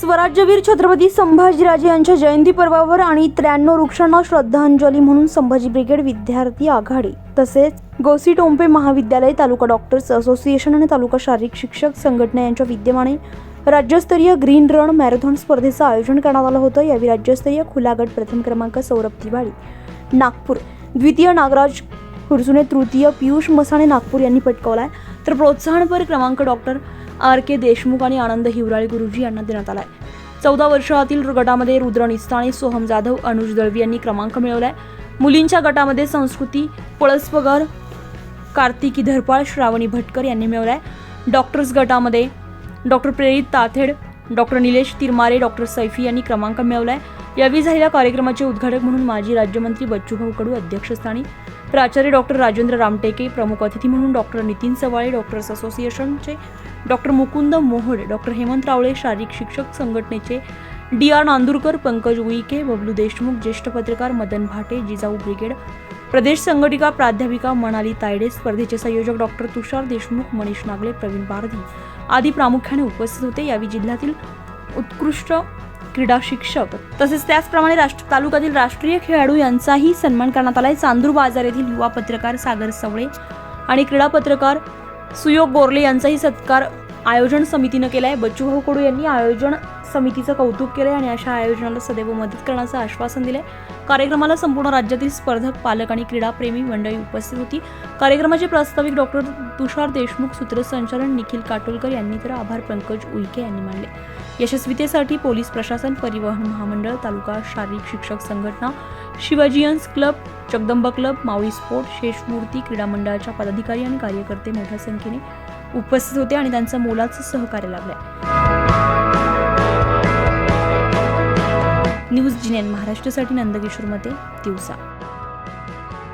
स्वराज्यवीर छत्रपती संभाजीराजे यांच्या जयंती पर्वावर आणि त्र्याण्णव वृक्षांना श्रद्धांजली म्हणून संभाजी ब्रिगेड विद्यार्थी आघाडी तसेच गोसी टोंपे महाविद्यालय तालुका डॉक्टर्स असोसिएशन आणि तालुका शारीरिक शिक्षक संघटना यांच्या विद्यमाने राज्यस्तरीय ग्रीन रन मॅरेथॉन स्पर्धेचं आयोजन करण्यात आलं होतं. यावेळी राज्यस्तरीय खुला गट प्रथम क्रमांक सौरभ तिवारी नागपूर द्वितीय नागराज खुर्सुने तृतीय पियुष मसाणे नागपूर यांनी पटकावलाय. तर प्रोत्साहनपर क्रमांक डॉक्टर आर के देशमुख आणि आनंद हिवराळे गुरुजी यांना देण्यात आलाय. चौदा वर्षातील गटामध्ये रुद्र निस्ताणे सोहम जाधव अनुज दळवी यांनी क्रमांक मिळवलाय. मुलींच्या गटामध्ये संस्कृती पळसपगर कार्तिकी धरपाळ श्रावणी भटकर यांनी मिळवलाय. डॉक्टर्स गटामध्ये doctor Prerit Tathed doctor Nilesh Tirmare doctor Saifi यांनी क्रमांक मिळवलाय. यावेळी झालेल्या कार्यक्रमाचे उद्घाटक म्हणून माजी राज्यमंत्री बच्चूभाऊ कडू अध्यक्षस्थानी प्राचार्य डॉक्टर राजेंद्र रामटेके प्रमुख अतिथी म्हणून डॉक्टर नितीन सवाळे डॉक्टर्स असोसिएशनचे डॉक्टर मुकुंद मोहड डॉक्टर हेमंत रावळे शारीरिक शिक्षक संघटनेचे डी आर नांदुरकर पंकज उईके बबलू देशमुख ज्येष्ठ पत्रकार मदन भाटे जिजाऊ ब्रिगेड प्रदेश संघटिका प्राध्यापिका मनाली तायडे स्पर्धेचे संयोजक डॉक्टर तुषार देशमुख मनीष नागले प्रवीण बारधी आदी प्रामुख्याने उपस्थित होते. यावेळी जिल्ह्यातील उत्कृष्ट क्रीडा शिक्षक तसेच त्याचप्रमाणे राष्ट्र तालुक्यातील राष्ट्रीय खेळाडू यांचाही सन्मान करण्यात आलाय चांदूर बाजार येथील युवा पत्रकार सागर सवळे आणि क्रीडा पत्रकार सुयोग गोरले यांचाही सत्कार आयोजन समितीनं केलाय. बच्चूभाऊ कडू यांनी आयोजन समितीचं कौतुक केलंय आणि अशा आयोजनाला सदैव मदत करण्याचं आश्वासन दिलंय. कार्यक्रमाला संपूर्ण राज्यातील स्पर्धक पालक आणि क्रीडाप्रेमी मंडळी उपस्थित होती. कार्यक्रमाचे प्रास्ताविक डॉक्टर तुषार देशमुख सूत्रसंचालन निखिल काटोलकर यांनी तर आभार पंकज उईके यांनी मानले. यशस्वीतेसाठी पोलीस प्रशासन परिवहन महामंडळ तालुका शारीरिक शिक्षक संघटना Shivajians club Jagdamba club Mavali sport Sheshmurti क्रीडा मंडळाच्या पदाधिकारी आणि कार्यकर्ते मोठ्या संख्येने उपस्थित होते आणि त्यांचं मोलाचं सहकार्य लाभलंय. न्यूज जिनेन महाराष्ट्रासाठी नंदकिशोर मते दिवसा.